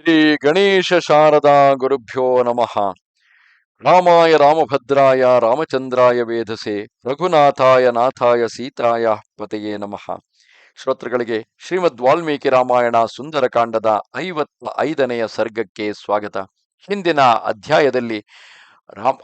ಶ್ರೀ ಗಣೇಶ ಶಾರದಾ ಗುರುಭ್ಯೋ ನಮಃ. ರಾಮಾಯ ರಾಮಭದ್ರಾಯ ರಾಮಚಂದ್ರಾಯ ವೇಧಸೆ ರಘುನಾಥಾಯ ನಾಥಾಯ ಸೀತಾಯ ಪತೆಯೇ ನಮಃ. ಶ್ರೋತೃಗಳಿಗೆ ಶ್ರೀಮದ್ ವಾಲ್ಮೀಕಿ ರಾಮಾಯಣ ಸುಂದರಕಾಂಡದ ಐವತ್ತ ಐದನೆಯ ಸರ್ಗಕ್ಕೆ ಸ್ವಾಗತ. ಹಿಂದಿನ ಅಧ್ಯಾಯದಲ್ಲಿ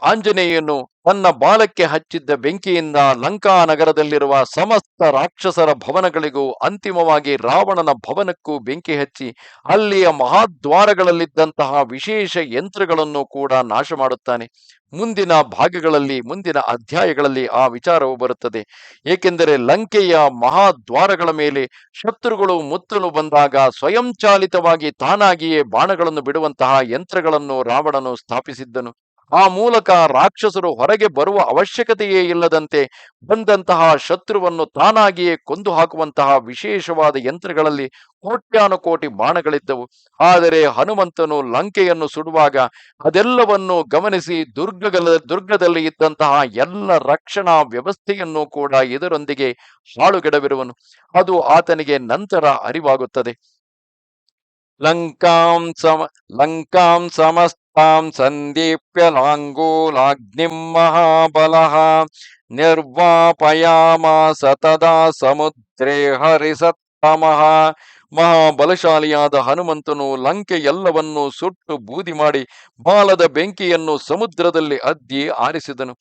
ಆಂಜನೇಯನು ತನ್ನ ಬಾಲಕ್ಕೆ ಹಚ್ಚಿದ್ದ ಬೆಂಕಿಯಿಂದ ಲಂಕಾ ನಗರದಲ್ಲಿರುವ ಸಮಸ್ತ ರಾಕ್ಷಸರ ಭವನಗಳಿಗೂ ಅಂತಿಮವಾಗಿ ರಾವಣನ ಭವನಕ್ಕೂ ಬೆಂಕಿ ಹಚ್ಚಿ ಅಲ್ಲಿಯ ಮಹಾದ್ವಾರಗಳಲ್ಲಿದ್ದಂತಹ ವಿಶೇಷ ಯಂತ್ರಗಳನ್ನು ಕೂಡ ನಾಶ ಮಾಡುತ್ತಾನೆ ಮುಂದಿನ ಭಾಗಗಳಲ್ಲಿ, ಮುಂದಿನ ಅಧ್ಯಾಯಗಳಲ್ಲಿ ಆ ವಿಚಾರವು ಬರುತ್ತದೆ. ಏಕೆಂದರೆ ಲಂಕೆಯ ಮಹಾದ್ವಾರಗಳ ಮೇಲೆ ಶತ್ರುಗಳು ಮುತ್ತಲು ಬಂದಾಗ ಸ್ವಯಂಚಾಲಿತವಾಗಿ ತಾನಾಗಿಯೇ ಬಾಣಗಳನ್ನು ಬಿಡುವಂತಹ ಯಂತ್ರಗಳನ್ನು ರಾವಣನು ಸ್ಥಾಪಿಸಿದ್ದನು. ಆ ಮೂಲಕ ರಾಕ್ಷಸರು ಹೊರಗೆ ಬರುವ ಅವಶ್ಯಕತೆಯೇ ಇಲ್ಲದಂತೆ ಬಂದಂತಹ ಶತ್ರುವನ್ನು ತಾನಾಗಿಯೇ ಕೊಂದು ಹಾಕುವಂತಹ ವಿಶೇಷವಾದ ಯಂತ್ರಗಳಲ್ಲಿ ಕೋಟ್ಯಾನುಕೋಟಿ ಬಾಣಗಳಿದ್ದವು. ಆದರೆ ಹನುಮಂತನು ಲಂಕೆಯನ್ನು ಸುಡುವಾಗ ಅದೆಲ್ಲವನ್ನು ಗಮನಿಸಿ ದುರ್ಗಗಳ, ದುರ್ಗದಲ್ಲಿ ಇದ್ದಂತಹ ಎಲ್ಲ ರಕ್ಷಣಾ ವ್ಯವಸ್ಥೆಯನ್ನು ಕೂಡ ಇದರೊಂದಿಗೆ ಹಾಳುಗೆಡವಿರುವನು. ಅದು ಆತನಿಗೆ ನಂತರ ಅರಿವಾಗುತ್ತದೆ. ಲಂಕಾಂ ಸಮ, ಲಂಕಾಂ ಸಮಸ್ತಾಂ ಸಂದೀಪ್ಯ ಲಾಂಗೂಲಾಗ್ನಿಂ ಮಹಾಬಲಃ ನಿರ್ವಾಪಯಾಮಾಸ ತದಾ ಸಮುದ್ರೇ ಹರಿಸತ್ತಮಃ ಮಹಾಬಲಶಾಲಿಯಾದ ಹನುಮಂತನು ಲಂಕೆ ಎಲ್ಲವನ್ನೂ ಸುಟ್ಟು ಬೂದಿ ಮಾಡಿ ಬಾಲದ ಬೆಂಕಿಯನ್ನು ಸಮುದ್ರದಲ್ಲಿ ಅದ್ದಿ ಆರಿಸಿದನು.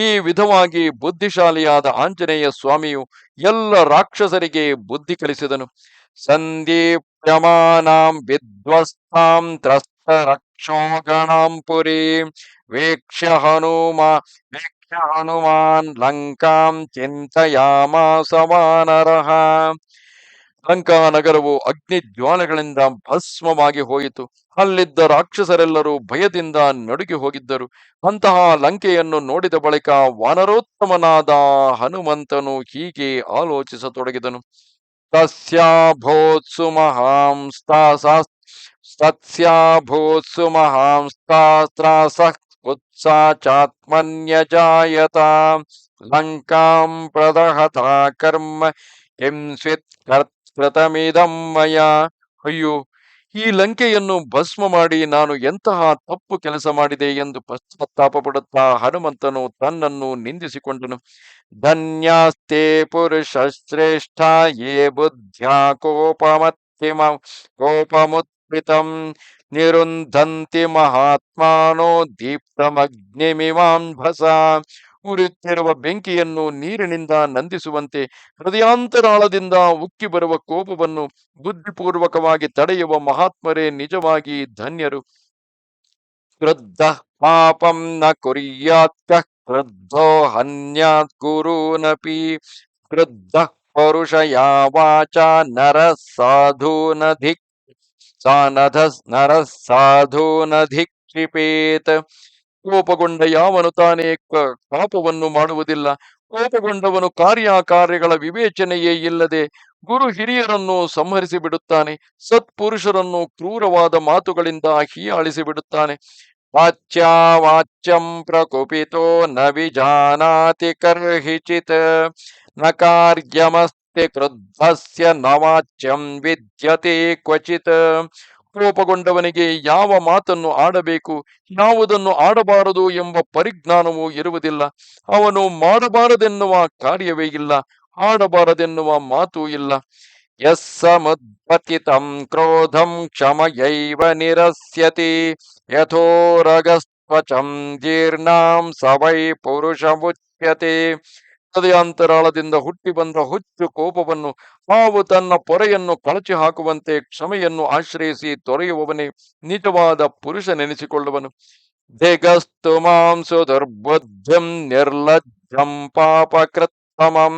ಈ ವಿಧವಾಗಿ ಬುದ್ಧಿಶಾಲಿಯಾದ ಆಂಜನೇಯ ಸ್ವಾಮಿಯು ಎಲ್ಲ ರಾಕ್ಷಸರಿಗೆ ಬುದ್ಧಿ ಕಲಿಸಿದನು. ಸಂದೀಪ್ಯಮಾನಾಂ ವಿಧ್ವಸ್ತಾಂ ತ್ರಸ್ತ ರಕ್ಷೋಗಣಾಂ ಪುರಿ ವೇಕ್ಷ್ಯ ಹನುಮ ವೇಕ್ಷ್ಯ ಹನುಮಾನ್ ಲಂಕಾಂ ಚಿಂತಯಾಮಾಸ ಸಮಾನರಹ ಲಂಕಾ ನಗರವು ಅಗ್ನಿ ಜ್ವಾಲೆಗಳಿಂದ ಭಸ್ಮವಾಗಿ ಹೋಯಿತು. ಅಲ್ಲಿದ್ದ ರಾಕ್ಷಸರೆಲ್ಲರೂ ಭಯದಿಂದ ನಡುಗಿ ಹೋಗಿದ್ದರು. ಅಂತಹ ಲಂಕೆಯನ್ನು ನೋಡಿದ ಬಳಿಕ ವಾನರೋತ್ತಮನಾದ ಹನುಮಂತನು ಹೀಗೆ ಆಲೋಚಿಸತೊಡಗಿದನು. ತಸ್ಯಾಭೋತ್ಸು ಮಹಾಂಸ್ತಾಸ್ಯಾಭೂತ್ಸು ಮಹಾಂಸ್ತಾಸ್ತ್ರಾಸಃ ಉತ್ಸಾ ಚಾತ್ಮನ್ಯಜಾಯತ ಲಂಕಾಂ ಪ್ರದಹತ ಕರ್ಮ ಹಿಂಸ್ವಿತ್ ಕೃತಮಿದಂ ಮಯ ಅಯ್ಯೋ ಈ ಲಂಕೆಯನ್ನು ಭಸ್ಮ ಮಾಡಿ ನಾನು ಎಂತಹ ತಪ್ಪು ಕೆಲಸ ಮಾಡಿದೆ ಎಂದು ಪಶ್ಚಾತ್ತಾಪ ಪಡುತ್ತಾ ಹನುಮಂತನು ತನ್ನನ್ನು ನಿಂದಿಸಿಕೊಂಡನು. ಧನ್ಯಾಸ್ತೆ ಪುರುಷ ಶ್ರೇಷ್ಠ ಯೇ ಬುದ್ಧ್ಯಾ, ಕೋಪಮತ್ತಿಮ ನಿರುಂಧಂತಿ ಮಹಾತ್ಮಾನೋ ದೀಪ್ತಮಗ್ನಿಮಿಮಾಂಭಸ ಉರಿಯುತ್ತಿರುವ ಬೆಂಕಿಯನ್ನು ನೀರಿನಿಂದ ನಂದಿಸುವಂತೆ ಹೃದಯಾಂತರಾಳದಿಂದ ಉಕ್ಕಿ ಬರುವ ಕೋಪವನ್ನು ಬುದ್ಧಿಪೂರ್ವಕವಾಗಿ ತಡೆಯುವ ಮಹಾತ್ಮರೇ ನಿಜವಾಗಿ ಧನ್ಯರು. ಕ್ರದ್ಧ ಪಾಪಂ ನ ಕುರ್ಯಾತ್ ಕ್ರದ್ಧೋ ಹನ್ಯಾತ್ ಗುರೂನಪಿ ಕ್ರದ್ಧ ಪರುಷ ಯಾವಾಚ ನರ ಸಾಧೂನಧಿಕ್ ಸಾನಧ ನರ ಸಾಧೂನಧಿಕ್ಷಿಪೇತ್ ಕೋಪಗೊಂಡ ಯಾವನು ತಾನೇ ಕಾಪವನ್ನು ಮಾಡುವುದಿಲ್ಲ. ಕೋಪಗೊಂಡವನು ಕಾರ್ಯಕಾರ್ಯಗಳ ವಿವೇಚನೆಯೇ ಇಲ್ಲದೆ ಗುರು ಹಿರಿಯರನ್ನು ಸಂಹರಿಸಿ ಬಿಡುತ್ತಾನೆ. ಸತ್ಪುರುಷರನ್ನು ಕ್ರೂರವಾದ ಮಾತುಗಳಿಂದ ಹೀಯಾಳಿಸಿ ಬಿಡುತ್ತಾನೆ. ವಾಚ್ಯ ವಾಚ್ಯಂ ಪ್ರಕುಪಿತೋ ನ ವಿಜಾನಾತಿ ಕರ್ಹಿಚಿತ್ನ ಕಾರ್ಯಮಸ್ತಿ ಕ್ರುದ್ಧಸ್ಯ ನವಾಚ್ಯಂ ವಾಚ್ಯಂ ವಿದ್ಯತೆ ಕ್ವಚಿತ್ ಕೋಪಗೊಂಡವನಿಗೆ ಯಾವ ಮಾತನ್ನು ಆಡಬೇಕು, ಯಾವುದನ್ನು ಆಡಬಾರದು ಎಂಬ ಪರಿಜ್ಞಾನವೂ ಇರುವುದಿಲ್ಲ. ಅವನು ಮಾಡಬಾರದೆನ್ನುವ ಕಾರ್ಯವೇ ಇಲ್ಲ, ಆಡಬಾರದೆನ್ನುವ ಮಾತೂ ಇಲ್ಲ. ಯಸ್ಸಮುದ್ಪತಿತಂ ಕ್ರೋಧಂ ಕ್ಷಮಯೈವ ನಿರಸ್ಯತಿ ಯಥೋರಗಸ್ತ್ವಚಂ ಜೀರ್ಣಾಂ ಸವೈ ಪುರುಷಮುಚ್ಯತೆ ಹೃದಯಾಂತರಾಳದಿಂದ ಹುಟ್ಟಿ ಬಂದ ಹುಚ್ಚು ಕೋಪವನ್ನು, ಹಾವು ತನ್ನ ಪೊರೆಯನ್ನು ಕಳಚಿ ಹಾಕುವಂತೆ ಕ್ಷಮೆಯನ್ನು ಆಶ್ರಯಿಸಿ ತೊರೆಯುವವನೇ ನಿಜವಾದ ಪುರುಷನೆನಿಸಿಕೊಳ್ಳುವನು ದೇಗಸ್ತು ಮಾಂಸು ದುರ್ಬುದ್ಧಿಂ ನಿರ್ಲಜ್ಜಂ ಪಾಪಕೃತ್ತಮಂ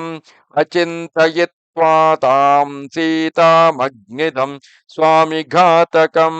ಅಚಿಂತಯಿತ್ವಾ ತಾಂ ಸೀತಾಮಗ್ನಿಧಂ ಸ್ವಾಮಿ ಘಾತಕಂ.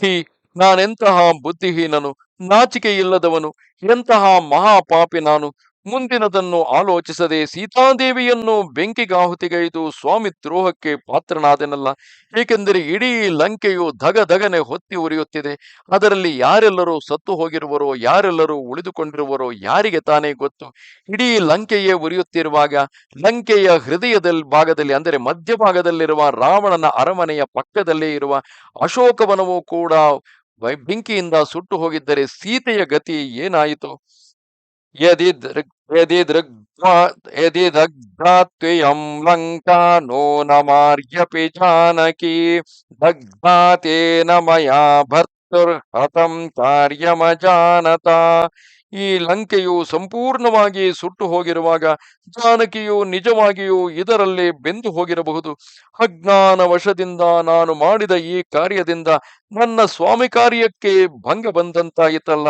ಹಿ, ನಾನೆಂತಹ ಬುದ್ಧಿಹೀನನು ನಾಚಿಕೆ ಇಲ್ಲದವನು ಎಂತಹ ಮಹಾಪಾಪಿ ನಾನು ಮುಂದಿನದನ್ನು ಆಲೋಚಿಸದೆ ಸೀತಾದೇವಿಯನ್ನು ಬೆಂಕಿಗಾಹುತಿಗೈದು ಸ್ವಾಮಿ ದ್ರೋಹಕ್ಕೆ ಪಾತ್ರನಾದನಲ್ಲ. ಏಕೆಂದರೆ ಇಡೀ ಲಂಕೆಯು ಧಗ ಧಗನೆ ಹೊತ್ತಿ ಉರಿಯುತ್ತಿದೆ. ಅದರಲ್ಲಿ ಯಾರೆಲ್ಲರೂ ಸತ್ತು ಹೋಗಿರುವರೋ, ಯಾರೆಲ್ಲರೂ ಉಳಿದುಕೊಂಡಿರುವರೋ ಯಾರಿಗೆ ತಾನೇ ಗೊತ್ತು? ಇಡೀ ಲಂಕೆಯೇ ಉರಿಯುತ್ತಿರುವಾಗ ಲಂಕೆಯ ಹೃದಯದ ಭಾಗದಲ್ಲಿ ಅಂದರೆ ಮಧ್ಯಭಾಗದಲ್ಲಿರುವ ರಾವಣನ ಅರಮನೆಯ ಪಕ್ಕದಲ್ಲೇ ಇರುವ ಅಶೋಕವನವೂ ಕೂಡ ಬೆಂಕಿಯಿಂದ ಸುಟ್ಟು ಹೋಗಿದ್ದರೆ ಸೀತೆಯ ಗತಿ ಏನಾಯಿತು? ಯದಿ ದೃಗ್ ಯದಿ ದೃಗ್ವಾ ಯದಿ ದಗ್ಧಾತ್ವಯಂ ಲಂಕಾ ನೋ ಮಾರ್ಯಪಿ ಜಾನಕಿ ದಗ್ಧಾತೇನ ಮಯಾ ಭರ್ತುರ್ಹತಂ ಕಾರ್ಯಮಜಾನತ ಈ ಲಂಕೆಯು ಸಂಪೂರ್ಣವಾಗಿ ಸುಟ್ಟು ಹೋಗಿರುವಾಗ ಜಾನಕಿಯು ನಿಜವಾಗಿಯೂ ಇದರಲ್ಲಿ ಬೆಂದು ಹೋಗಿರಬಹುದು. ಅಜ್ಞಾನ ವಶದಿಂದ ನಾನು ಮಾಡಿದ ಈ ಕಾರ್ಯದಿಂದ ನನ್ನ ಸ್ವಾಮಿ ಕಾರ್ಯಕ್ಕೆ ಭಂಗ ಬಂದಂತಾಯಿತಲ್ಲ.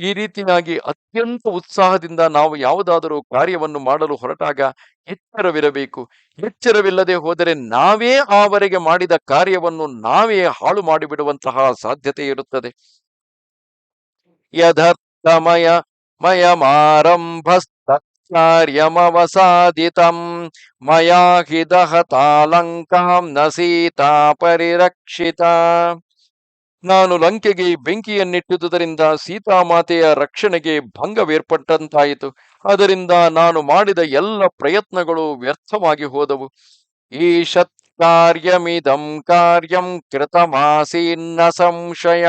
ಈ ರೀತಿಯಾಗಿ ಅತ್ಯಂತ ಉತ್ಸಾಹದಿಂದ ನಾವು ಯಾವುದಾದರೂ ಕಾರ್ಯವನ್ನು ಮಾಡಲು ಹೊರಟಾಗ ಎಚ್ಚರವಿರಬೇಕು. ಎಚ್ಚರವಿಲ್ಲದೆ ಹೋದರೆ ನಾವೇ ಆವರೆಗೆ ಮಾಡಿದ ಕಾರ್ಯವನ್ನು ನಾವೇ ಹಾಳು ಮಾಡಿಬಿಡುವಂತಹ ಸಾಧ್ಯತೆ ಇರುತ್ತದೆ. ಯಥರ್ಥಮಯ ಮಯ ಮಯಾ ಹಿದಹತಾಲಂಕಾಂ ನ ಸೀತಾ ಪರಿರಕ್ಷಿತ. ನಾನು ಲಂಕೆಗೆ ಬೆಂಕಿಯನ್ನಿಟ್ಟಿದುದರಿಂದ ಸೀತಾಮಾತೆಯ ರಕ್ಷಣೆಗೆ ಭಂಗವೇರ್ಪಟ್ಟಂತಾಯಿತು. ಅದರಿಂದ ನಾನು ಮಾಡಿದ ಎಲ್ಲ ಪ್ರಯತ್ನಗಳು ವ್ಯರ್ಥವಾಗಿ ಹೋದವು. ಈಶತ್ ಕಾರ್ಯಮಿದಂ ಕಾರ್ಯಂ ಕೃತಮಾಸೀನ್ನ ಸಂಶಯ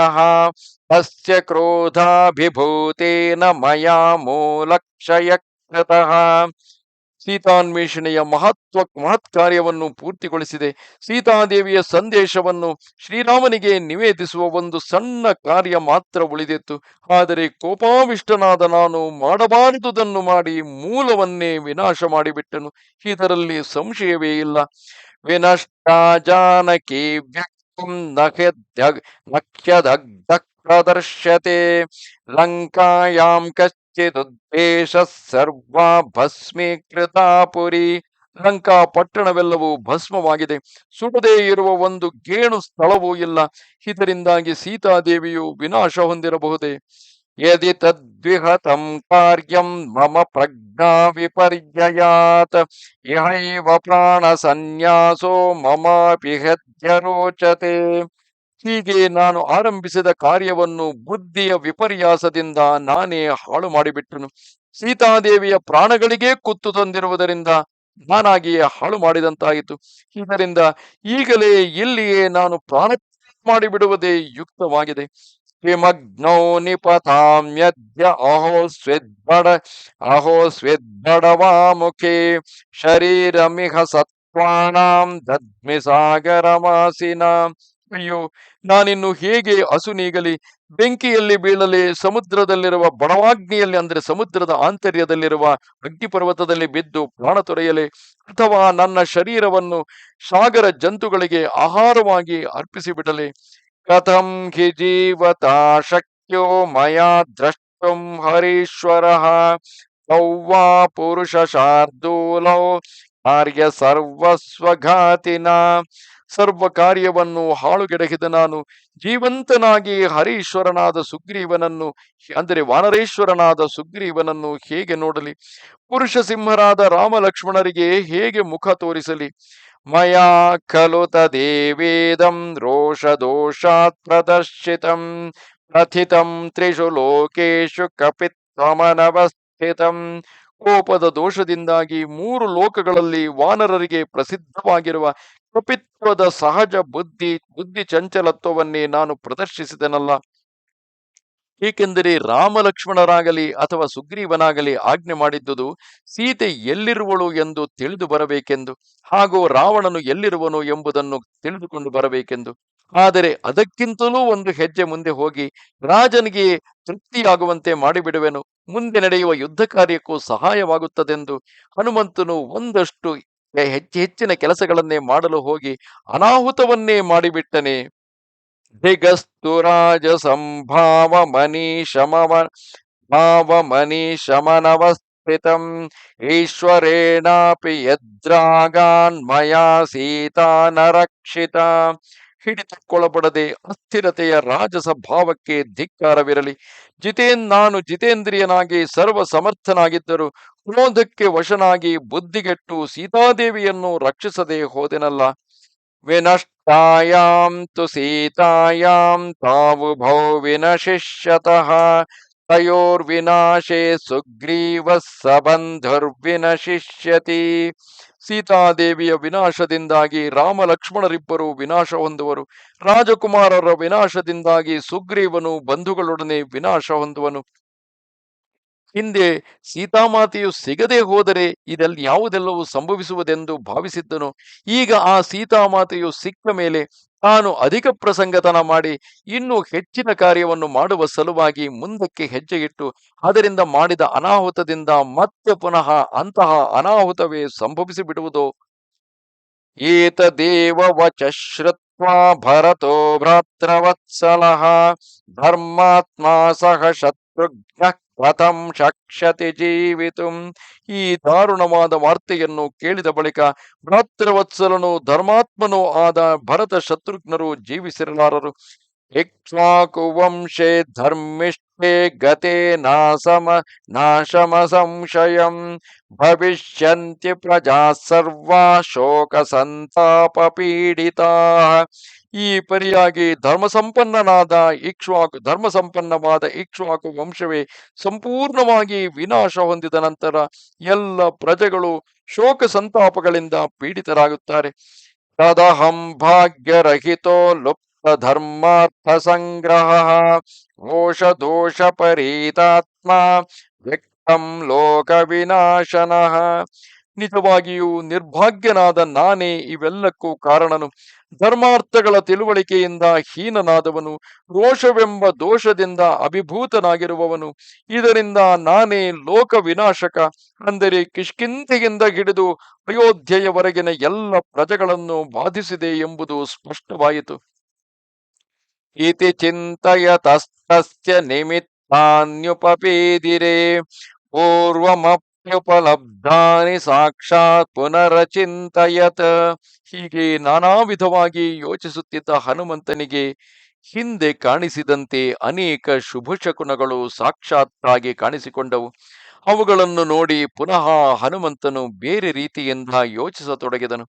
ತಸ್ಯ ಕ್ರೋಧಾಭಿಭೂತೇನ ಮಯಾ ಮೂಲಕ್ಷಯ ಸೀತಾನ್ವೇಷಣೆಯ ಮಹತ್ವ ಮಹತ್ ಕಾರ್ಯವನ್ನು ಪೂರ್ತಿಗೊಳಿಸಿದೆ. ಸೀತಾದೇವಿಯ ಸಂದೇಶವನ್ನು ಶ್ರೀರಾಮನಿಗೆ ನಿವೇದಿಸುವ ಒಂದು ಸಣ್ಣ ಕಾರ್ಯ ಮಾತ್ರ ಉಳಿದಿತ್ತು. ಆದರೆ ಕೋಪಾವಿಷ್ಟನಾದ ನಾನು ಮಾಡಬಾರದುದನ್ನು ಮಾಡಿ ಮೂಲವನ್ನೇ ವಿನಾಶ ಮಾಡಿಬಿಟ್ಟನು. ಇದರಲ್ಲಿ ಸಂಶಯವೇ ಇಲ್ಲ. ವಿನಷ್ಟ ಜಾನಕಿ ವ್ಯಕ್ತಂ ನಖ್ಯದಗ್ಧ ಪ್ರದರ್ಶ್ಯತೆ ಲಂಕಾಯಾಂ ಸರ್ವ ಭಸ್ಮೀಕೃತ ಪುರಿ ಲಂಕಾ ಪಟ್ಟಣವೆಲ್ಲವೂ ಭಸ್ಮವಾಗಿದೆ. ಸುಡದೇ ಇರುವ ಒಂದು ಗೇಣು ಸ್ಥಳವೂ ಇಲ್ಲ. ಇದರಿಂದಾಗಿ ಸೀತಾದೇವಿಯು ವಿನಾಶ ಹೊಂದಿರಬಹುದೇ? ಯದಿ ತದ್ವಿಹತಂ ಕಾರ್ಯಂ ಮಮ ಪ್ರಜ್ಞಾ ವಿಪರ್ಯಯಾತ್. ಇಹೈವ ಪ್ರಾಣ ಸನ್ಯಾಸೋ ಹತ್ಯ ರೋಚತೆ. ಹೀಗೆ ನಾನು ಆರಂಭಿಸಿದ ಕಾರ್ಯವನ್ನು ಬುದ್ಧಿಯ ವಿಪರ್ಯಾಸದಿಂದ ನಾನೇ ಹಾಳು ಮಾಡಿಬಿಟ್ಟನು. ಸೀತಾದೇವಿಯ ಪ್ರಾಣಗಳಿಗೆ ಕುತ್ತು ತಂದಿರುವುದರಿಂದ ನಾನಾಗಿಯೇ ಹಾಳು ಮಾಡಿದಂತಾಯಿತು. ಇದರಿಂದ ಈಗಲೇ ಇಲ್ಲಿಯೇ ನಾನು ಪ್ರಾಣ ಮಾಡಿಬಿಡುವುದೇ ಯುಕ್ತವಾಗಿದೆ. ಕಿಮಗ್ನೌ ನಿಪತಾಮ್ಯದ್ಯ ಅಹೋ ಸ್ವೆದ್ಬಡ ಅಹೋ ಸ್ವೆದ್ಬಡವಾ ಮುಖೇ ಶರೀರಮಿಹ ಸತ್ವಾನಾಂ ದದ್ಮಿ ಸಾಗರಮಾಸಿನ ಅಯ್ಯೋ ನಾನಿನ್ನು ಹೇಗೆ ಅಸುನೀಗಲಿ ಬೆಂಕಿಯಲ್ಲಿ ಬೀಳಲಿ, ಸಮುದ್ರದಲ್ಲಿರುವ ಬಡವಾಗ್ನಿಯಲ್ಲಿ ಅಂದ್ರೆ ಸಮುದ್ರದ ಆಂತರ್ಯದಲ್ಲಿರುವ ಅಗ್ನಿಪರ್ವತದಲ್ಲಿ ಬಿದ್ದು ಪ್ರಾಣ ತೊರೆಯಲಿ, ಅಥವಾ ನನ್ನ ಶರೀರವನ್ನು ಸಾಗರ ಜಂತುಗಳಿಗೆ ಆಹಾರವಾಗಿ ಅರ್ಪಿಸಿಬಿಡಲಿ. ಕಥಂ ಹಿ ಜೀವತಾ ಶಕ್ಯೋ ಮಯಾ ದ್ರಷ್ಟುಂ ಹರೀಶ್ವರಃ ಸೌವಾ ಪುರುಷ ಶಾರ್ದೂಲೋ ಕಾರ್ಯ ಸರ್ವಸ್ವಘಾತಿನ. ಸರ್ವ ಕಾರ್ಯವನ್ನು ಹಾಳುಗೆಡಗಿದ ನಾನು ಜೀವಂತನಾಗಿ ಹರೀಶ್ವರನಾದ ಸುಗ್ರೀವನನ್ನು ಅಂದರೆ ವಾನರೇಶ್ವರನಾದ ಸುಗ್ರೀವನನ್ನು ಹೇಗೆ ನೋಡಲಿ? ಪುರುಷ ಸಿಂಹರಾದ ರಾಮ ಲಕ್ಷ್ಮಣರಿಗೆ ಹೇಗೆ ಮುಖ ತೋರಿಸಲಿ? ಮಯಾ ದೇವೇದಂ ರೋಷ ದೋಷಾತ್ ಪ್ರದರ್ಶಿತಂ ಪ್ರಥಿತಂ ತ್ರಿಷು ಲೋಕೇಶು ಕಪಿತ್ವಮನವಸ್ಥಿತಂ ಕೋಪದ ದೋಷದಿಂದಾಗಿ ಮೂರು ಲೋಕಗಳಲ್ಲಿ ವಾನರರಿಗೆ ಪ್ರಸಿದ್ಧವಾಗಿರುವ ಕಪಿತ್ವದ ಸಹಜ ಬುದ್ಧಿ ಬುದ್ಧಿ ಚಂಚಲತ್ವವನ್ನೇ ನಾನು ಪ್ರದರ್ಶಿಸಿದನಲ್ಲ. ಏಕೆಂದರೆ ರಾಮಲಕ್ಷ್ಮಣರಾಗಲಿ ಅಥವಾ ಸುಗ್ರೀವನಾಗಲಿ ಆಜ್ಞೆ ಮಾಡಿದ್ದುದು ಸೀತೆ ಎಲ್ಲಿರುವಳು ಎಂದು ತಿಳಿದು ಬರಬೇಕೆಂದು, ಹಾಗೂ ರಾವಣನು ಎಲ್ಲಿರುವನು ಎಂಬುದನ್ನು ತಿಳಿದುಕೊಂಡು ಬರಬೇಕೆಂದು. ಆದರೆ ಅದಕ್ಕಿಂತಲೂ ಒಂದು ಹೆಜ್ಜೆ ಮುಂದೆ ಹೋಗಿ ರಾಜನಿಗೆ ತೃಪ್ತಿಯಾಗುವಂತೆ ಮಾಡಿಬಿಡುವೆನು. ಮುಂದೆ ನಡೆಯುವ ಯುದ್ಧ ಕಾರ್ಯಕ್ಕೂ ಸಹಾಯವಾಗುತ್ತದೆಂದು ಹನುಮಂತನು ಒಂದಷ್ಟು ಹೆಚ್ಚು ಹೆಚ್ಚಿನ ಕೆಲಸಗಳನ್ನೇ ಮಾಡಲು ಹೋಗಿ ಅನಾಹುತವನ್ನೇ ಮಾಡಿಬಿಟ್ಟನೆ. ದಿಗಸ್ತು ರಾಜ ಸಂಭಾವ ಮನೀಶಮವ ಭಾವ ಮನೀಶಮನವಸ್ಥಿತಂ ಈಶ್ವರೇಣಾಪಿ ಯದ್ರಾಗಾನ್ ಮಯಾ ಸೀತಾ ಹಿಡಿತಕ್ಕೊಳಪಡದೆ ಅಸ್ಥಿರತೆಯ ರಾಜಸ ಭಾವಕ್ಕೆ ಧಿಕ್ಕಾರವಿರಲಿ. ಜಿತೇನ್ ನಾನು ಜಿತೇಂದ್ರಿಯನಾಗಿ ಸರ್ವ ಸಮರ್ಥನಾಗಿದ್ದರೂ ಕ್ರೋಧಕ್ಕೆ ವಶನಾಗಿ ಬುದ್ಧಿಗೆಟ್ಟು ಸೀತಾದೇವಿಯನ್ನು ರಕ್ಷಿಸದೆ ಹೋದೆನಲ್ಲ. ವಿನಷ್ಟಾಯಾಂ ತು ಸೀತಾಯಾಂ ತಾವುಭೌ ವಿನಶಿಷ್ಯತಃ ತಯೋರ್ವಿನಾಶೇ ಸುಗ್ರೀವ ಸಬಂಧುರ್ವಿನಶಿಷ್ಯತಿ ಸೀತಾದೇವಿಯ ವಿನಾಶದಿಂದಾಗಿ ರಾಮ ಲಕ್ಷ್ಮಣರಿಬ್ಬರು ವಿನಾಶ ಹೊಂದುವರು. ರಾಜಕುಮಾರರ ವಿನಾಶದಿಂದಾಗಿ ಸುಗ್ರೀವನು ಬಂಧುಗಳೊಡನೆ ವಿನಾಶ ಹೊಂದುವನು. ಹಿಂದೆ ಸೀತಾಮಾತೆಯು ಸಿಗದೆ ಹೋದರೆ ಇದೆಲ್ಲ ಯಾವುದೆಲ್ಲವೂ ಸಂಭವಿಸುವುದೆಂದು ಭಾವಿಸಿದ್ದನು. ಈಗ ಆ ಸೀತಾಮಾತೆಯು ಸಿಕ್ಕ ಮೇಲೆ ತಾನು ಅಧಿಕ ಪ್ರಸಂಗತನ ಮಾಡಿ ಇನ್ನೂ ಹೆಚ್ಚಿನ ಕಾರ್ಯವನ್ನು ಮಾಡುವ ಸಲುವಾಗಿ ಮುಂದಕ್ಕೆ ಹೆಜ್ಜೆ ಇಟ್ಟು ಅದರಿಂದ ಮಾಡಿದ ಅನಾಹುತದಿಂದ ಮತ್ತೆ ಪುನಃ ಅಂತಹ ಅನಾಹುತವೇ ಸಂಭವಿಸಿ ಬಿಡುವುದು ಏತದೇವ ವಚ ಶ್ರುತ್ವಾ ಭರತೋ ಭ್ರಾತೃವತ್ಸಲ ಧರ್ಮಾತ್ಮ ಸಹ ಶತ್ರುಘ್ನ ಕಥಂ ಶಕ್ಷತೆ ಜೀವಿತುಂ. ಈ ದಾರುಣವಾದ ವಾರ್ತೆಯನ್ನು ಕೇಳಿದ ಬಳಿಕ ಭ್ರಾತೃವತ್ಸಲನು ಧರ್ಮಾತ್ಮನೂ ಆದ ಭರತ ಶತ್ರುಘ್ನರು ಜೀವಿಸಿರಲಾರರು. ಇಕ್ಷ್ವಾಕು ವಂಶೇ ಧರ್ಮಿಷ್ಠೆ ಗತೆ ನಾಸಮ ನಾಶಮ ಸಂಶಯಂ ಭವಿಷ್ಯಂತಿ ಪ್ರಜಾ ಸರ್ವಾ ಶೋಕ ಸಂತಾಪ ಪೀಡಿತ ಈ ಪರಿಯಾಗಿ ಧರ್ಮ ಸಂಪನ್ನನಾದ ಇಕ್ಷ್ವಾಕು ಧರ್ಮ ಸಂಪನ್ನವಾದ ಇಕ್ಷ್ವಾಕು ವಂಶವೇ ಸಂಪೂರ್ಣವಾಗಿ ವಿನಾಶ ಹೊಂದಿದ ನಂತರ ಎಲ್ಲ ಪ್ರಜೆಗಳು ಶೋಕ ಸಂತಾಪಗಳಿಂದ ಪೀಡಿತರಾಗುತ್ತಾರೆ. ತದಹಂ ಭಾಗ್ಯರಹಿತೋ ಲುಪ್ತ ಧರ್ಮಾರ್ಥ ಸಂಗ್ರಹ ಮೋಷ ದೋಷ ಪರೀತಾತ್ಮ ವ್ಯಕ್ತಂ ಲೋಕ ವಿನಾಶನಃ ನಿಜವಾಗಿಯೂ ನಿರ್ಭಾಗ್ಯನಾದ ನಾನೇ ಇವೆಲ್ಲಕ್ಕೂ ಕಾರಣನು. ಧರ್ಮಾರ್ಥಗಳ ತಿಳುವಳಿಕೆಯಿಂದ ಹೀನನಾದವನು, ರೋಷವೆಂಬ ದೋಷದಿಂದ ಅಭಿಭೂತನಾಗಿರುವವನು. ಇದರಿಂದ ನಾನೇ ಲೋಕ ವಿನಾಶಕ ಅಂದರೆ ಕಿಷ್ಕಿಂತೆಯಿಂದ ಹಿಡಿದು ಅಯೋಧ್ಯೆಯವರೆಗಿನ ಎಲ್ಲ ಪ್ರಜೆಗಳನ್ನು ಬಾಧಿಸಿದೆ ಎಂಬುದು ಸ್ಪಷ್ಟವಾಯಿತು. ಇತಿ ಚಿಂತಯತಸ್ತಸ್ಯ ನಿಮಿತ್ತಾನ್ಯುಪಪೀದಿರೆ ಪೂರ್ವಮಪ್ಯುಪಲಬ್ಧಾನಿ ಸಾಕ್ಷಾತ್ ಪುನರಚಿಂತಯತ್ ಹೀಗೆ ನಾನಾ ವಿಧವಾಗಿ ಯೋಚಿಸುತ್ತಿದ್ದ ಹನುಮಂತನಿಗೆ ಹಿಂದೆ ಕಾಣಿಸಿದಂತೆ ಅನೇಕ ಶುಭ ಶಕುನಗಳು ಸಾಕ್ಷಾತ್ತಾಗಿ ಕಾಣಿಸಿಕೊಂಡವು. ಅವುಗಳನ್ನು ನೋಡಿ ಪುನಃ ಹನುಮಂತನು ಬೇರೆ ರೀತಿಯಿಂದ ಯೋಚಿಸತೊಡಗಿದನು.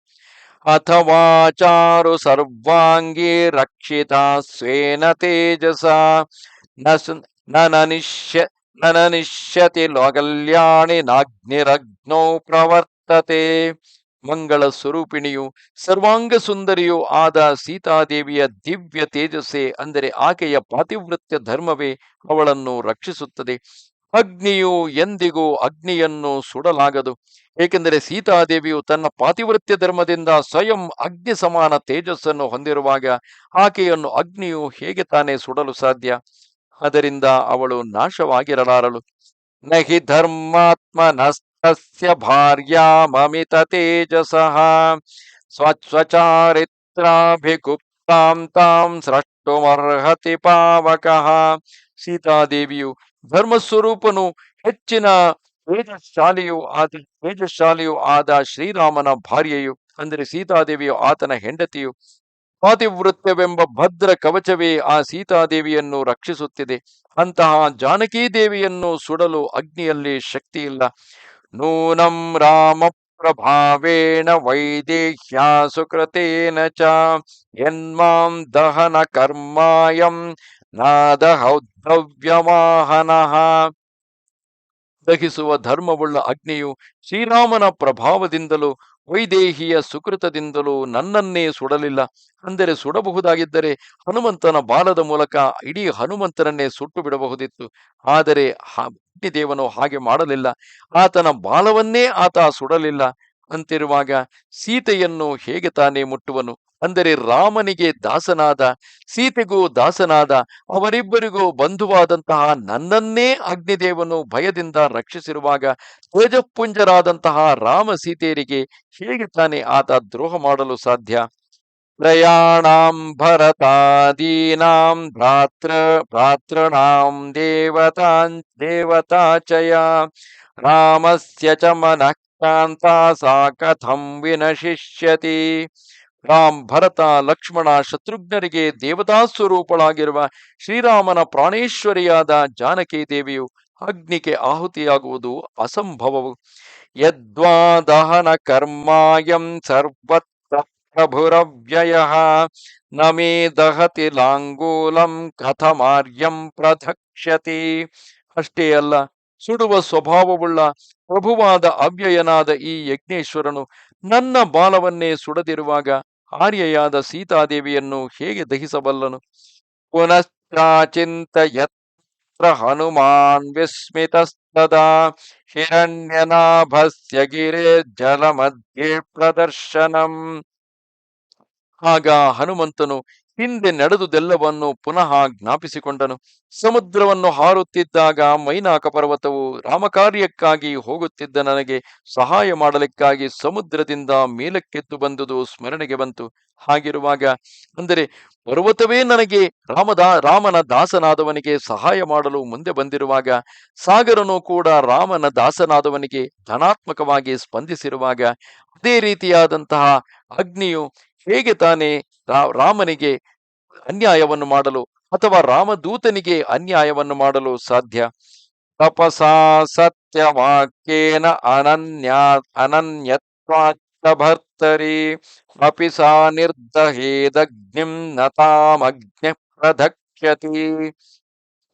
ಅಥವಾ ಚಾರು ಸರ್ವಾಂಗಿ ರಕ್ಷಿತ ಸ್ವೇನ ತೇಜಸ ನನಿಷ್ಯ ನನಿಷ್ಯತಿ ಲೋಕಲ್ಯಾಣಿ ನಾಗ್ನಿರಗ್ನೋ ಪ್ರವರ್ತತೆ ಮಂಗಳ ಸ್ವರೂಪಿಣಿಯು ಸರ್ವಾಂಗ ಸುಂದರಿಯೂ ಆದ ಸೀತಾದೇವಿಯ ದಿವ್ಯ ತೇಜಸ್ಸೆ, ಅಂದರೆ ಆಕೆಯ ಪಾತಿವೃತ್ಯ ಧರ್ಮವೇ ಅವಳನ್ನು ರಕ್ಷಿಸುತ್ತದೆ. ಅಗ್ನಿಯು ಎಂದಿಗೂ ಅಗ್ನಿಯನ್ನು ಸುಡಲಾಗದು. ಏಕೆಂದರೆ ಸೀತಾದೇವಿಯು ತನ್ನ ಪಾತಿವೃತ್ಯ ಧರ್ಮದಿಂದ ಸ್ವಯಂ ಅಗ್ನಿ ಸಮಾನ ತೇಜಸ್ಸನ್ನು ಹೊಂದಿರುವಾಗ ಆಕೆಯನ್ನು ಅಗ್ನಿಯು ಹೇಗೆ ತಾನೇ ಸುಡಲು ಸಾಧ್ಯ? ಅದರಿಂದ ಅವಳು ನಾಶವಾಗಿರಲಾರಳು. ನಹಿ ಧರ್ಮಾತ್ಮನಸ್ತಸ್ಯ ಭಾರ್ಯಾಮಮಿತ ತೇಜಸಃ. ಸ್ವಚ್ವಚಾರಿತ್ರಾಭಿಗುಪ್ತಾಂ ತಾಂ ಸೃಷ್ಟುಮರ್ಹತಿ ಪಾವಕಃ. ಸೀತಾದೇವಿಯು ಧರ್ಮಸ್ವರೂಪನು ಹೆಚ್ಚಿನ ತೇಜಶಾಲಿಯು ಆದ ತೇಜಶಾಲಿಯು ಆದ ಶ್ರೀರಾಮನ ಭಾರ್ಯೆಯು, ಅಂದರೆ ಸೀತಾದೇವಿಯು ಆತನ ಹೆಂಡತಿಯು ಪಾತಿವೃತ್ಯವೆಂಬ ಭದ್ರ ಕವಚವೇ ಆ ಸೀತಾದೇವಿಯನ್ನು ರಕ್ಷಿಸುತ್ತಿದೆ. ಅಂತಹ ಜಾನಕಿ ದೇವಿಯನ್ನು ಸುಡಲು ಅಗ್ನಿಯಲ್ಲಿ ಶಕ್ತಿ ಇಲ್ಲ ನೂನಂ ರಾಮ ಪ್ರಭಾವೇಣ ವೈದೇಹ್ಯ ಸುಕೃತೇನ ಚ ಯನ್ಮಾಂ ದಹನ ಕರ್ಮಾಯಂ ನಾದಹೌದ್ರವ್ಯವಾಹನಃ ದಹಿಸುವ ಧರ್ಮವುಳ್ಳ ಅಗ್ನಿಯು ಶ್ರೀರಾಮನ ಪ್ರಭಾವದಿಂದಲೂ ವೈದೇಹಿಯ ಸುಕೃತದಿಂದಲೂ ನನ್ನನ್ನೇ ಸುಡಲಿಲ್ಲ. ಅಂದರೆ ಸುಡಬಹುದಾಗಿದ್ದರೆ ಹನುಮಂತನ ಬಾಲದ ಮೂಲಕ ಇಡೀ ಹನುಮಂತನನ್ನೇ ಸುಟ್ಟು ಬಿಡಬಹುದಿತ್ತು ಆದರೆ ದೇವನು ಹಾಗೆ ಮಾಡಲಿಲ್ಲ. ಆತನ ಬಾಲವನ್ನೇ ಆತ ಸುಡಲಿಲ್ಲ. ಅಂತಿರುವಾಗ ಸೀತೆಯನ್ನು ಹೇಗೆ ತಾನೇ ಮುಟ್ಟುವನು? ಅಂದರೆ ರಾಮನಿಗೆ ದಾಸನಾದ, ಸೀತೆಗೂ ದಾಸನಾದ, ಅವರಿಬ್ಬರಿಗೂ ಬಂಧುವಾದಂತಹ ನನ್ನನ್ನೇ ಅಗ್ನಿದೇವನು ಭಯದಿಂದ ರಕ್ಷಿಸಿರುವಾಗ ತೇಜಪುಂಜರಾದಂತಹ ರಾಮ ಸೀತೆಯರಿಗೆ ಹೇಗೆ ತಾನೇ ಆತ ದ್ರೋಹ ಮಾಡಲು ಸಾಧ್ಯ? ಪ್ರಯಾಣಾಂ ಭರತಾದೀನಾಂ ಭ್ರಾತೃ, ಭ್ರಾತೃಣಾಂ ದೇವತಾ ದೇವತಾಚಯ ರಾಮಸ್ಯ ಚ ಮನಃ ಕಾಂತಾ ಸಾ ಕಥಂ ವಿನಶಿಷ್ಯತಿ ರಾಮ್ ಭರತ ಲಕ್ಷ್ಮಣ ಶತ್ರುಘ್ನರಿಗೆ ದೇವತಾ ಸ್ವರೂಪಳಾಗಿರುವ ಶ್ರೀರಾಮನ ಪ್ರಾಣೇಶ್ವರಿಯಾದ ಜಾನಕಿ ದೇವಿಯು ಅಗ್ನಿಗೆ ಆಹುತಿಯಾಗುವುದು ಅಸಂಭವವು. ಯದ್ವಾ ದಹನ ಕರ್ಮಾಯಂ ಸರ್ವತ್ರ ಪ್ರಭುರವ್ಯಯ, ನ ಮೇ ದಹತಿ ಲಾಂಗೂಲಂ ಕಥಮಾರ್ಯಂ ಪ್ರಧಕ್ಷ್ಯತಿ ಅಷ್ಟೇ ಅಲ್ಲ, ಸುಡುವ ಸ್ವಭಾವವುಳ್ಳ ಪ್ರಭುವಾದ ಅವ್ಯಯನಾದ ಈ ಯಜ್ಞೇಶ್ವರನು ನನ್ನ ಬಾಲವನ್ನೇ ಸುಡದಿರುವಾಗ ಆರ್ಯೆಯಾದ ಸೀತಾದೇವಿಯನ್ನು ಹೇಗೆ ದಹಿಸಬಲ್ಲನು? ಪುನಶ್ಚಾಚಿಂತಯತ್ರ ಹನುಮಾನ್ ವಿಸ್ಮಿತಸ್ತದಾ. ಹಿರಣ್ಯನಾಭಸ್ಯ ಗಿರೇ ಜಲ ಮಧ್ಯೆ ಪ್ರದರ್ಶನಂ. ಆಗ ಹನುಮಂತನು ಹಿಂದೆ ನಡೆದುದೆಲ್ಲವನ್ನು ಪುನಃ ಜ್ಞಾಪಿಸಿಕೊಂಡನು. ಸಮುದ್ರವನ್ನು ಹಾರುತ್ತಿದ್ದಾಗ ಮೈನಾಕ ಪರ್ವತವು ರಾಮಕಾರ್ಯಕ್ಕಾಗಿ ಹೋಗುತ್ತಿದ್ದ ನನಗೆ ಸಹಾಯ ಮಾಡಲಿಕ್ಕಾಗಿ ಸಮುದ್ರದಿಂದ ಮೇಲಕ್ಕೆದ್ದು ಬಂದುದು ಸ್ಮರಣೆಗೆ ಬಂತು. ಹಾಗಿರುವಾಗ, ಅಂದರೆ ಪರ್ವತವೇ ನನಗೆ ರಾಮದ, ರಾಮನ ದಾಸನಾದವನಿಗೆ ಸಹಾಯ ಮಾಡಲು ಮುಂದೆ ಬಂದಿರುವಾಗ, ಸಾಗರನು ಕೂಡ ರಾಮನ ದಾಸನಾದವನಿಗೆ ಧನಾತ್ಮಕವಾಗಿ ಸ್ಪಂದಿಸಿರುವಾಗ, ಅದೇ ರೀತಿಯಾದಂತಹ ಅಗ್ನಿಯು ಹೇಗೆ ತಾನೇ ರಾಮನಿಗೆ ಅನ್ಯಾಯವನ್ನು ಮಾಡಲು ಅಥವಾ ರಾಮದೂತನಿಗೆ ಅನ್ಯಾಯವನ್ನು ಮಾಡಲು ಸಾಧ್ಯ? ತಪಸಾ ಸತ್ಯವಾಕ್ಯೇನ ಅನನ್ಯ ಅನನ್ಯತ್ವಾಚ್ಚ ಭರ್ತರಿ ಅಪಿ ಸಾ ನಿರ್ದಹೇದಗ್ನಿಂ ನತಾಮಗ್ನ ಪ್ರಧಕ್ಷ್ಯತಿ.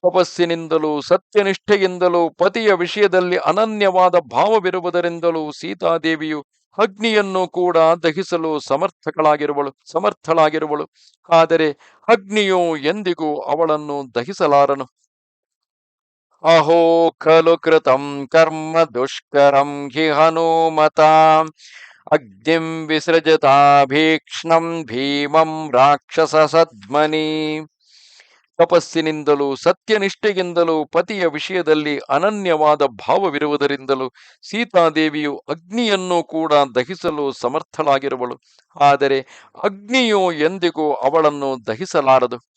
ತಪಸ್ಸಿನಿಂದಲೂ, ಸತ್ಯನಿಷ್ಠೆಯಿಂದಲೂ, ಪತಿಯ ವಿಷಯದಲ್ಲಿ ಅನನ್ಯವಾದ ಭಾವವಿರುವುದರಿಂದಲೂ ಸೀತಾದೇವಿಯು ಅಗ್ನಿಯನ್ನು ಕೂಡ ದಹಿಸಲು ಸಮರ್ಥಗಳಾಗಿರುವಳು ಸಮರ್ಥಳಾಗಿರುವಳು. ಆದರೆ ಅಗ್ನಿಯು ಎಂದಿಗೂ ಅವಳನ್ನು ದಹಿಸಲಾರನು. ಅಹೋ, ಖಲು ಕೃತಂ ಕರ್ಮ ದುಷ್ಕರಂ ಹಿ ಹನುಮತ. ಅಗ್ನಿಂ ವಿಸೃಜತಾಭೀಕ್ಷ್ಣಂ ಭೀಮಂ ರಾಕ್ಷಸ ಸದ್ಮನಿ. ತಪಸ್ಸಿನಿಂದಲೂ ಸತ್ಯನಿಷ್ಠೆಯಿಂದಲೂ ಪತಿಯ ವಿಷಯದಲ್ಲಿ ಅನನ್ಯವಾದ ಭಾವವಿರುವುದರಿಂದಲೂ ಸೀತಾದೇವಿಯು ಅಗ್ನಿಯನ್ನು ಕೂಡ ದಹಿಸಲು ಸಮರ್ಥಳಾಗಿರುವಳು. ಆದರೆ ಅಗ್ನಿಯು ಎಂದಿಗೂ ಅವಳನ್ನು ದಹಿಸಲಾರದು.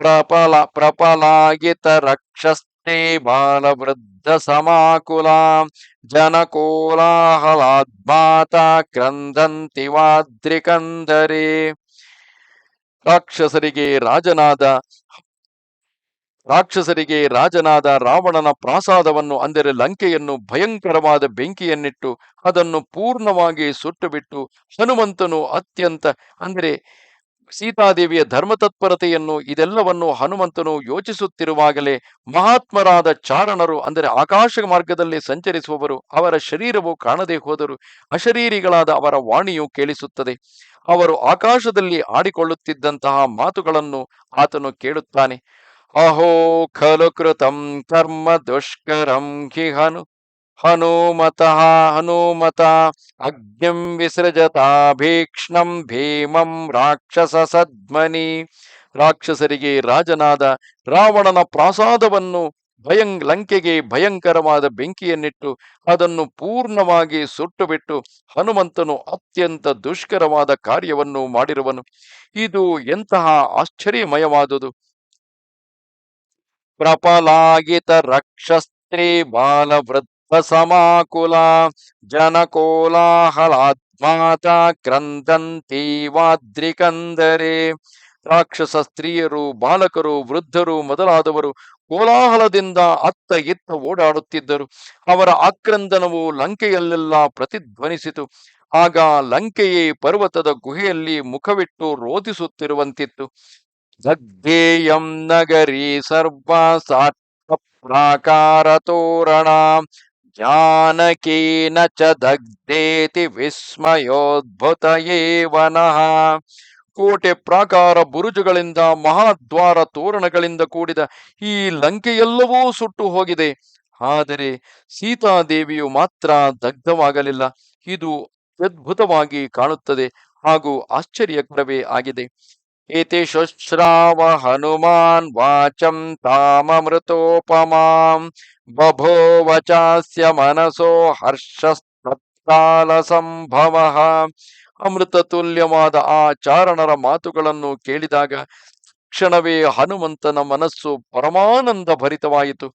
ಪ್ರಪಲ, ಪ್ರಪಲಾಗಿತ ರಕ್ಷಸ್ತೆ ಬಾಲವೃದ್ಧ ಸಮಾಕುಲ ಜನಕೋಲಾಹಲಾದ್ಮಾತ ಕ್ರಂದಂತಿ ವಾದ್ರಿಕಂದರೆ. ರಾಕ್ಷಸರಿಗೆ ರಾಜನಾದ ರಾಕ್ಷಸರಿಗೆ ರಾಜನಾದ ರಾವಣನ ಪ್ರಾಸಾದವನ್ನು, ಅಂದರೆ ಲಂಕೆಯನ್ನು ಭಯಂಕರವಾದ ಬೆಂಕಿಯನ್ನಿಟ್ಟು ಅದನ್ನು ಪೂರ್ಣವಾಗಿ ಸುಟ್ಟುಬಿಟ್ಟು ಹನುಮಂತನು ಅತ್ಯಂತ, ಅಂದರೆ ಸೀತಾದೇವಿಯ ಧರ್ಮತತ್ಪರತೆಯನ್ನು, ಇದೆಲ್ಲವನ್ನು ಹನುಮಂತನು ಯೋಚಿಸುತ್ತಿರುವಾಗಲೇ ಮಹಾತ್ಮರಾದ ಚಾರಣರು, ಅಂದರೆ ಆಕಾಶ ಮಾರ್ಗದಲ್ಲಿ ಸಂಚರಿಸುವವರು, ಅವರ ಶರೀರವು ಕಾಣದೆ ಹೋದರು ಅಶರೀರಿಗಳಾದ ಅವರ ವಾಣಿಯು ಕೇಳಿಸುತ್ತದೆ. ಅವರು ಆಕಾಶದಲ್ಲಿ ಆಡಿಕೊಳ್ಳುತ್ತಿದ್ದಂತಹ ಮಾತುಗಳನ್ನು ಆತನು ಕೇಳುತ್ತಾನೆ. ಅಹೋ ಖಲು ಕೃತಂ ಕರ್ಮ ದುಷ್ಕರಂ ಹಿ ಹನು ಹನುಮತ ಹನುಮತ ಅಗ್ನಿಂ ವಿಸೃಜತಾಭೀಕ್ಷ್ಣಂ ಭೀಮಂ ರಾಕ್ಷಸ ಸದ್ಮನಿ ರಾಕ್ಷಸರಿಗೆ ರಾಜನಾದ ರಾವಣನ ಪ್ರಾಸಾದವನ್ನು ಭಯಂ, ಲಂಕೆಗೆ ಭಯಂಕರವಾದ ಬೆಂಕಿಯನ್ನಿಟ್ಟು ಅದನ್ನು ಪೂರ್ಣವಾಗಿ ಸುಟ್ಟು ಬಿಟ್ಟು ಹನುಮಂತನು ಅತ್ಯಂತ ದುಷ್ಕರವಾದ ಕಾರ್ಯವನ್ನು ಮಾಡಿರುವನು. ಇದು ಎಂತಹ ಆಶ್ಚರ್ಯಮಯವಾದುದು. ಪ್ರಪಲಾಗಿತ ರಕ್ಷಸ್ತ್ರೀ ಬಾಲವೃದ್ಧ ಸಮಾಕುಲ, ಜನಕೋಲಾಹಲಾತ್ಮಾತ ಕ್ರಂದಂತಿ ವಾದ್ರಿಕಂದರೆ. ರಾಕ್ಷಸ ಸ್ತ್ರೀಯರು, ಬಾಲಕರು, ವೃದ್ಧರು ಮೊದಲಾದವರು ಕೋಲಾಹಲದಿಂದ ಅತ್ತ ಇತ್ತ ಓಡಾಡುತ್ತಿದ್ದರು. ಅವರ ಆಕ್ರಂದನವು ಲಂಕೆಯಲ್ಲೆಲ್ಲ ಪ್ರತಿಧ್ವನಿಸಿತು. ಆಗ ಲಂಕೆಯೇ ಪರ್ವತದ ಗುಹೆಯಲ್ಲಿ ಮುಖವಿಟ್ಟು ರೋಧಿಸುತ್ತಿರುವಂತಿತ್ತು. ದಗ್ಧೇಯಂ ನಗರಿ ಪ್ರಾಕಾರ ತೋರಣ ಜಾನಕೀನ ಚ ದಗ್ಧೇತಿ ವಿಸ್ಮಯೋದ್ಭುತ ಏವನಃ ಕೋಟೆ ಪ್ರಾಕಾರ ಬುರುಜುಗಳಿಂದ ಮಹಾದ್ವಾರ ತೋರಣಗಳಿಂದ ಕೂಡಿದ ಈ ಲಂಕೆಯೆಲ್ಲವೂ ಸುಟ್ಟು ಹೋಗಿದೆ. ಆದರೆ ಸೀತಾದೇವಿಯು ಮಾತ್ರ ದಗ್ಧವಾಗಲಿಲ್ಲ. ಇದು ಅದ್ಭುತವಾಗಿ ಕಾಣುತ್ತದೆ ಹಾಗೂ ಆಶ್ಚರ್ಯಕರವೇ ಆಗಿದೆ. ಹನುಮಾನ್ ವಾಚಂ ತಾಮಮೃತೋಪಮಾಂ ಬಭೋವಚಾಸ್ಯ ಮನಸೋ ಹರ್ಷಸ್ತತ್ಕಾಲ ಸಂಭವ ಅಮೃತ ತುಲ್ಯವಾದ ಆ ಚಾರಣರ ಮಾತುಗಳನ್ನು ಕೇಳಿದಾಗ ಕ್ಷಣವೇ ಹನುಮಂತನ ಮನಸ್ಸು ಪರಮಾನಂದ ಭರಿತವಾಯಿತು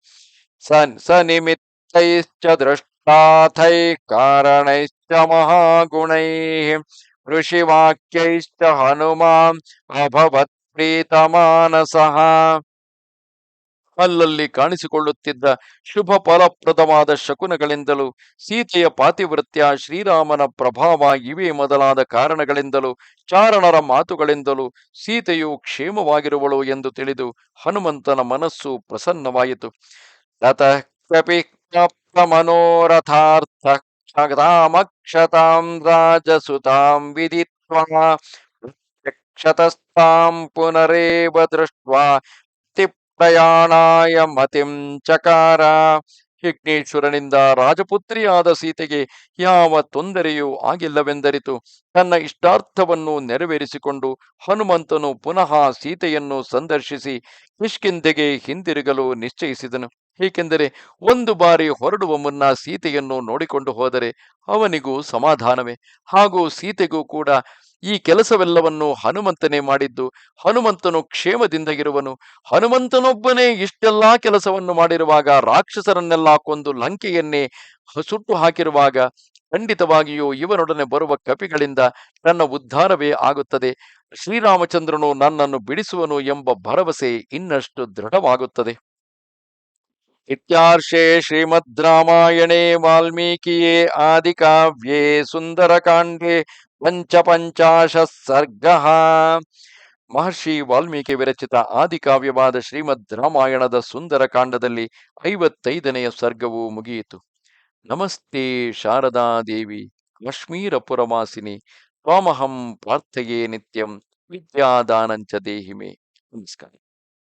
ಸ ಸ ನಿಮಿತ್ತೈಶ್ಚ ದೃಷ್ಟಾಥೈ ಕಾರಣೈಶ್ಚ ಮಹಾಗುಣೈ। ಋಷಿವಾಕ್ಯೈಶ್ಚ ಹನುಮಾನ್ ಅಭವತ್ ಪ್ರೀತಮಾನಸಃ ಅಲ್ಲಲ್ಲಿ ಕಾಣಿಸಿಕೊಳ್ಳುತ್ತಿದ್ದ ಶುಭ ಫಲಪ್ರದವಾದ ಶಕುನಗಳಿಂದಲೂ, ಸೀತೆಯ ಪಾತಿವೃತ್ಯ ಶ್ರೀರಾಮನ ಪ್ರಭಾವ ಇವೇ ಮೊದಲಾದ ಕಾರಣಗಳಿಂದಲೂ, ಚಾರಣರ ಮಾತುಗಳಿಂದಲೂ ಸೀತೆಯು ಕ್ಷೇಮವಾಗಿರುವಳು ಎಂದು ತಿಳಿದು ಹನುಮಂತನ ಮನಸ್ಸು ಪ್ರಸನ್ನವಾಯಿತು. ತತಃ ಕಪಿ ಮನೋರಥಾರ್ಥ ಕ್ಷತಾಮಕ್ಷತಾಂ ರಾಜಸುತಾಂ ವಿಧಿತ್ವಾ ಪ್ರತ್ಯಕ್ಷತಸ್ತಾಂ ಪುನರೇವ ದೃಷ್ಟ್ವಾ ಪ್ರಯಾಣಾಯ ಮತಿಂ ಚಕಾರ ಯಜ್ಞೇಶ್ವರನಿಂದ ರಾಜಪುತ್ರಿಯಾದ ಸೀತೆಗೆ ಯಾವ ತೊಂದರೆಯೂ ಆಗಿಲ್ಲವೆಂದರಿತು. ತನ್ನ ಇಷ್ಟಾರ್ಥವನ್ನು ನೆರವೇರಿಸಿಕೊಂಡು ಹನುಮಂತನು ಪುನಃ ಸೀತೆಯನ್ನು ಸಂದರ್ಶಿಸಿ ಕಿಷ್ಕಿಂದೆಗೆ ಹಿಂದಿರುಗಲು ನಿಶ್ಚಯಿಸಿದನು. ಏಕೆಂದರೆ ಒಂದು ಬಾರಿ ಹೊರಡುವ ಮುನ್ನ ಸೀತೆಯನ್ನು ನೋಡಿಕೊಂಡು ಹೋದರೆ ಅವನಿಗೂ ಸಮಾಧಾನವೇ. ಹಾಗೂ ಸೀತೆಗೂ ಕೂಡ ಈ ಕೆಲಸವೆಲ್ಲವನ್ನು ಹನುಮಂತನೇ ಮಾಡಿದ್ದು. ಹನುಮಂತನು ಕ್ಷೇಮದಿಂದ ಇರುವನು. ಹನುಮಂತನೊಬ್ಬನೇ ಇಷ್ಟೆಲ್ಲಾ ಕೆಲಸವನ್ನು ಮಾಡಿರುವಾಗ ರಾಕ್ಷಸರನ್ನೆಲ್ಲ ಕೊಂದು ಲಂಕೆಯನ್ನೇ ಸುಟ್ಟು ಹಾಕಿರುವಾಗ ಖಂಡಿತವಾಗಿಯೂ ಇವನೊಡನೆ ಬರುವ ಕಪಿಗಳಿಂದ ನನ್ನ ಉದ್ಧಾರವೇ ಆಗುತ್ತದೆ. ಶ್ರೀರಾಮಚಂದ್ರನು ನನ್ನನ್ನು ಬಿಡಿಸುವನು ಎಂಬ ಭರವಸೆ ಇನ್ನಷ್ಟು ದೃಢವಾಗುತ್ತದೆ. ಇತ್ಯಾರ್ಷೆ ಶ್ರೀಮದ್ ರಾಮಾಯಣೆ ವಾಲ್ಮೀಕಿಯೇ आदिकाव्ये ಸುಂದರಕಾಂಡೆ ಪಂಚಪಂಚಾಶ ಸರ್ಗ ಮಹರ್ಷಿ ವಾಲ್ಮೀಕಿ ವಿರಚಿತ ಆದಿಕಾವ್ಯವಾದ ಶ್ರೀಮದ್ ರಾಮಾಯಣದ ಸುಂದರಕಾಂಡದಲ್ಲಿ ಐವತ್ತೈದನೆಯ ಸರ್ಗವು ಮುಗಿಯಿತು. ನಮಸ್ತೆ ಶಾರದಾದೇವಿ ದೇವಿ ಕಾಶ್ಮೀರ ಪುರವಾಸಿನಿ ತ್ವಾಮಹಂ ಪ್ರಾರ್ಥೆಯೇ ನಿತ್ಯಂ, ವಿದ್ಯಾದಾನಂಚ ದೇಹಿಮೆ. ನಮಸ್ಕಾರ.